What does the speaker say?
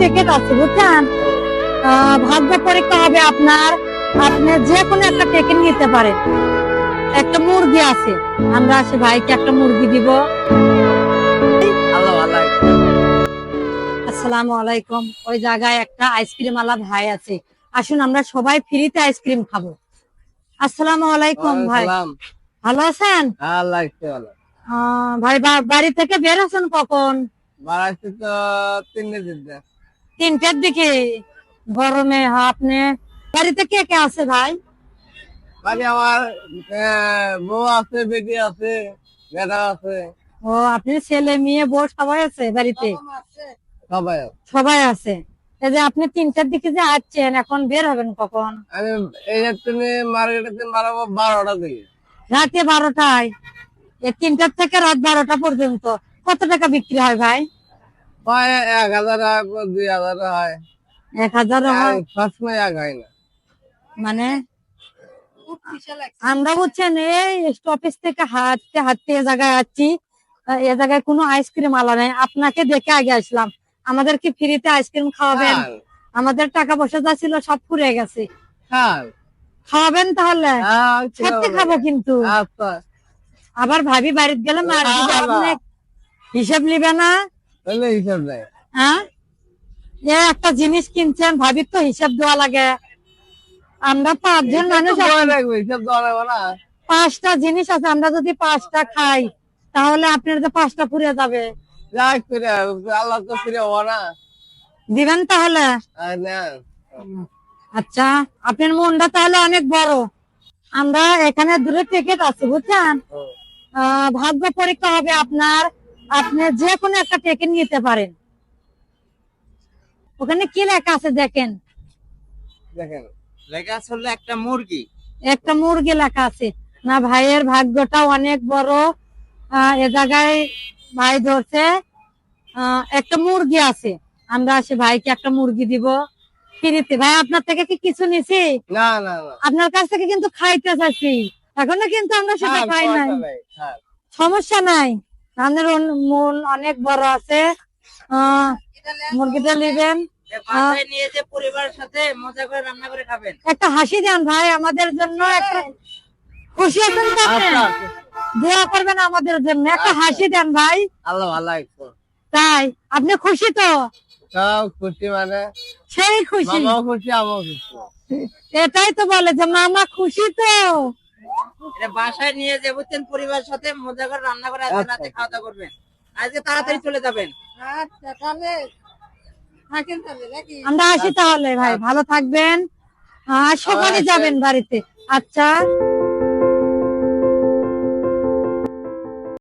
Ticket আছে বুঝছেন? ভাগ্য পরীক্ষা হবে আপনার আপনি যে কোনো একটা টিকিট নিতে পারেন। একটা মুরগি আছে আমরা আসে ভাইকে একটা মুরগি দিব। আসসালামু আলাইকুম। ওই জায়গায় একটা আইসক্রিম আলা ভাই আছে। আসুন আমরা সবাই ফ্রিতে আইসক্রিম খাব। আসসালামু আলাইকুম ভাই। ভালো আছেন? ভাই বাড়ি থেকে বের আছেন কখন? বাড়াইছি তো তিনটে দিতে তিনটের দিকে। গরমে আপনি বাড়িতে কে কে আছে ভাই? বাড়ি আমার বউ আছে বেটি আছে বেটা আছে। ও আপনি ছেলে মেয়ে বউ সবাই আছে বাড়িতে? সবাই আছে। সবাই আছে। এই যে আপনি তিনটার দিকে যে আসছেন এখন বের হবেন কখন? আমি এই যে তুমি মার্কেটে মারাবো বারোটা দিকে রাতে বারোটায়। এই তিনটার থেকে রাত বারোটা পর্যন্ত। কত টাকা বিক্রি হয় ভাই? হয় এক হাজার হয় দুই হাজার হয়। এক হাজার হয়? সবসময় এক হয় না। মানে? আমরা বুঝছেন এই স্টপেজ থেকে হাঁটতে হাঁটতে এ জায়গায় আসছি। এ জায়গায় কোনো আইসক্রিম আলা নাই। আপনাকে দেখে আগে আসলাম। আমাদের কি ফ্রিতে আইসক্রিম খাওয়াবেন? আমাদের টাকা পয়সা যা ছিল সব ফুরে গেছে। খাওয়াবেন তাহলে? হ্যাঁ, সত্যি খাব কিন্তু। আচ্ছা। আবার ভাবি বাড়িতে গেলে হিসাব নিবে না? তাহলে হিসাব নেই। হ্যাঁ? এ একটা জিনিস কিনছেন ভাবির তো হিসাব দেওয়া লাগে। আমরা পাঁচজন মানুষ হিসাব দেওয়া লাগবে না। পাঁচটা জিনিস আছে আমরা যদি পাঁচটা খাই তাহলে আপনার তো পাঁচটা পুড়ে যাবে। যাক ফিরে আল্লাহ তো ফিরে হব না। দিবেন তাহলে? আচ্ছা আপনার মনটা তাহলে অনেক বড়। আমরা এখানে দূরে টিকিট আছে বুঝছেন? ভাগ্য পরীক্ষা হবে আপনার আপনি যে কোনো একটা টিকিট নিতে পারেন। ওখানে কি লেখা আছে দেখেন? দেখেন লেখা আসলে একটা মুরগি। একটা মুরগি লেখা আছে। না ভাইয়ের ভাগ্যটা অনেক বড়। এ জায়গায় ভাই ধরছে একটা মুরগি আছে। আমরা আসে ভাইকে একটা মুরগি দিব। ফিরিতে ভাই আপনার থেকে কি কিছু নিছি? না না আপনার কাছ থেকে কিন্তু খাইতে চাইছি। এখনও কিন্তু আমরা সেটা খাই নাই। সমস্যা নাই। আমাদের মন অনেক বড় আছে। মুরগিটা নিবেন। একটা হাসি দেন ভাই আমাদের জন্য একটা খুশি আছেন? আচ্ছা দোয়া করবেন আমাদের জন্য। একটা হাসি দেন ভাই। আল্লাহ তাই আপনি খুশি তো? খুশি মানে? সেই খুশি। খুশি। এটাই তো বলে যে মামা খুশি তো? এটা বাসায় নিয়ে যে বুঝছেন পরিবারের সাথে মজা করে রান্না করে আজকে আচ্ছা। রাতে খাওয়া দাওয়া করবেন। আজকে তাড়াতাড়ি চলে যাবেন। আমরা আসি তাহলে ভাই। ভালো থাকবেন। আর সকালে আচ্ছা। যাবেন বাড়িতে। আচ্ছা।